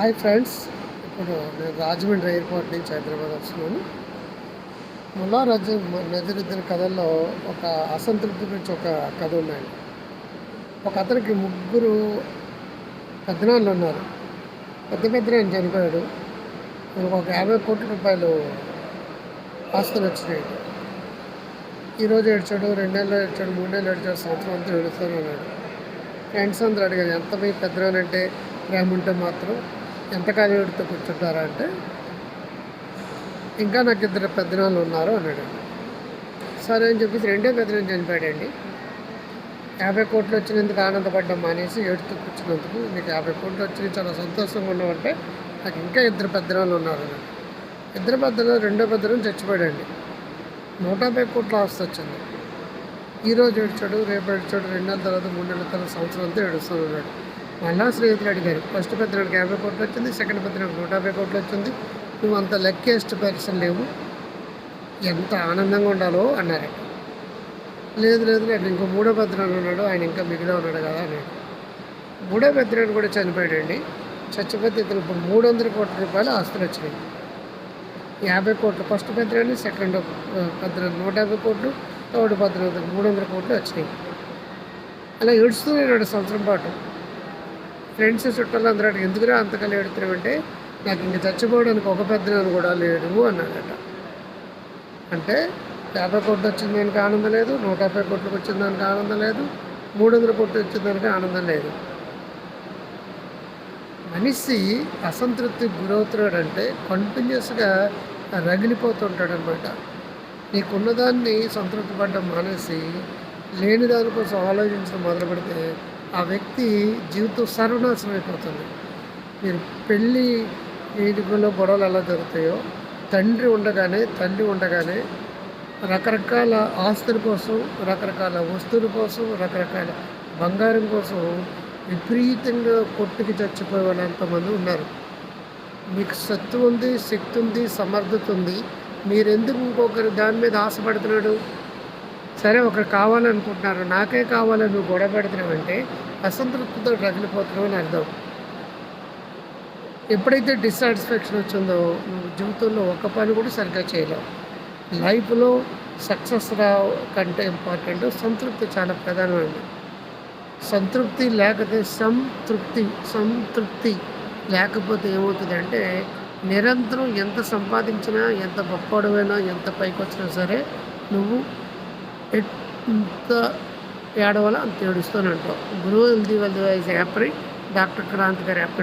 Hi friends ఇప్పుడు నేను Rajahmundry airport నుంచి హైదరాబాద్ వస్తున్నాను. ముల్లా రాజు నజరుద్దీన్ కథల్లో ఒక అసంతృప్తి గురించి ఒక కథ ఉన్నాయండి ఒక అతనికి ముగ్గురు పెద్దనాళ్ళు ఉన్నారు. పెద్ద పెద్దనాయన చనిపోయాడు. ఒక యాభై కోట్ల రూపాయలు ఆస్తులు వచ్చినాయి. ఈరోజు ఏడ్చాడు రెండు నెలలు ఏడ్చాడు మూడు నెలలు ఏడ్చాడు సంవత్సరం అంతా ఏడుస్తాను అన్నాడు ఫ్రెండ్స్ అందరూ అడిగారు ఎంత మీ పెద్దనానంటే ప్రేమ ఉంటే మాత్రం ఎంత ఏడుతో కూర్చుంటారా అంటే? ఇంకా నాకు ఇద్దరు పెద్దనాళ్ళు ఉన్నారు అన్నాడు సరే అని చెప్పేసి రెండో పెద్దనాలు చనిపోయాడండి. యాభై కోట్లు వచ్చినందుకు ఆనందపడ్డం మానేసి ఏడుతూ కూర్చున్నందుకు నీకు యాభై కోట్లు వచ్చి చాలా సంతోషంగా ఉన్నామంటే నాకు ఇంకా ఇద్దరు పెద్దనాళ్ళు ఉన్నారు అన్నాడు. ఇద్దరు పెద్దలు రెండో పెద్దలు చచ్చిపోయాడండి. నూట యాభై కోట్ల ఆస్తి వచ్చింది. ఈరోజు ఏడ్చాడు రేపు ఏడ్చాడు రెండు నెలల తర్వాత మూడు నెలల తర్వాత సంవత్సరం అంతా ఏడుస్తూ ఉన్నాడు మళ్ళా స్నేహితులు అడిగారు ఫస్ట్ పెద్దనాడికి యాభై కోట్లు వచ్చింది సెకండ్ పెద్దనాడికి నూట యాభై కోట్లు వచ్చింది. నువ్వు అంత లెక్కేస్ట్ పర్సన్ లేవు. ఎంత ఆనందంగా ఉండాలో అన్నారు. లేదు లేదు లేదు ఇంకో మూడో పెద్దనాడు ఉన్నాడు ఆయన ఇంకా మిగిలిన ఉన్నాడు కదా అన్నాడు. మూడో పెద్దనాడు కూడా చనిపోయాడండి. చచ్చిపోతే ఇతను ఇప్పుడు మూడు వందల కోట్ల రూపాయలు ఆస్తులు వచ్చినాయి. యాభై కోట్లు ఫస్ట్ పెద్దనాడిని సెకండ్ పెద్దనాడు నూట యాభై కోట్లు థర్డ్ పెద్దనాడు మూడు వందల కోట్లు వచ్చినాయి. అలా ఏడుస్తూనే ఉన్నాడు సంవత్సరం పాటు. ఫ్రెండ్స్ చుట్టాలు అందరూ అడిగి ఎందుకురా అంతకాలం ఏడుతున్నామంటే నాకు ఇంక చచ్చిపోవడానికి ఒక పెద్దనాన్ని కూడా లేడు అన్నాడట అంటే యాభై కోట్లు వచ్చిన దానికి ఆనందం లేదు నూట యాభై కోట్లకు వచ్చిన దానికి ఆనందం లేదు మూడు వందల కోట్లు వచ్చిన దానికి ఆనందం లేదు. మనిషి అసంతృప్తి గురవుతున్నాడంటే కంటిన్యూస్గా రగిలిపోతుంటాడనమాట. నీకున్నదాన్ని సంతృప్తి పడడం మానేసి లేని దానికోసం ఆలోచించడం మొదలు పెడితే ఆ వ్యక్తి జీవితం సర్వనాశనం అయిపోతుంది. మీరు పెళ్ళి వీటిలో గొడవలు ఎలా జరుగుతాయో తండ్రి ఉండగానే తల్లి ఉండగానే రకరకాల ఆస్తుల కోసం రకరకాల వస్తువుల కోసం రకరకాల బంగారం కోసం విపరీతంగా కొట్టుకి చచ్చిపోయే వాళ్ళు ఎంతమంది ఉన్నారు. మీకు సత్తు ఉంది శక్తి ఉంది సమర్థత ఉంది. మీరెందుకు ఇంకొకరు దాని మీద ఆశపడుతున్నాడు? సరే ఒకరు కావాలనుకుంటున్నారు. నాకే కావాలని నువ్వు గొడవ పెడుతున్నావంటే అసంతృప్తితో రగిలిపోతున్నావు అని అర్థం. ఎప్పుడైతే డిస్సాటిస్ఫాక్షన్ వచ్చిందో నువ్వు జీవితంలో ఒక పని కూడా సరిగ్గా చేయలేవు. లైఫ్లో సక్సెస్ రా కంటే ఇంపార్టెంట్ సంతృప్తి చాలా ప్రధానమైనది. సంతృప్తి లేకపోతే సంతృప్తి సంతృప్తి లేకపోతే ఏమవుతుందంటే నిరంతరం ఎంత సంపాదించినా ఎంత గొప్పడమైనా ఎంత పైకి వచ్చినా సరే నువ్వు ఎంత ఏడవాలో అంత ఏడుస్తూనే ఉంటావు గురువు healthy wealthy wise doctor Kranthi గారు యాప్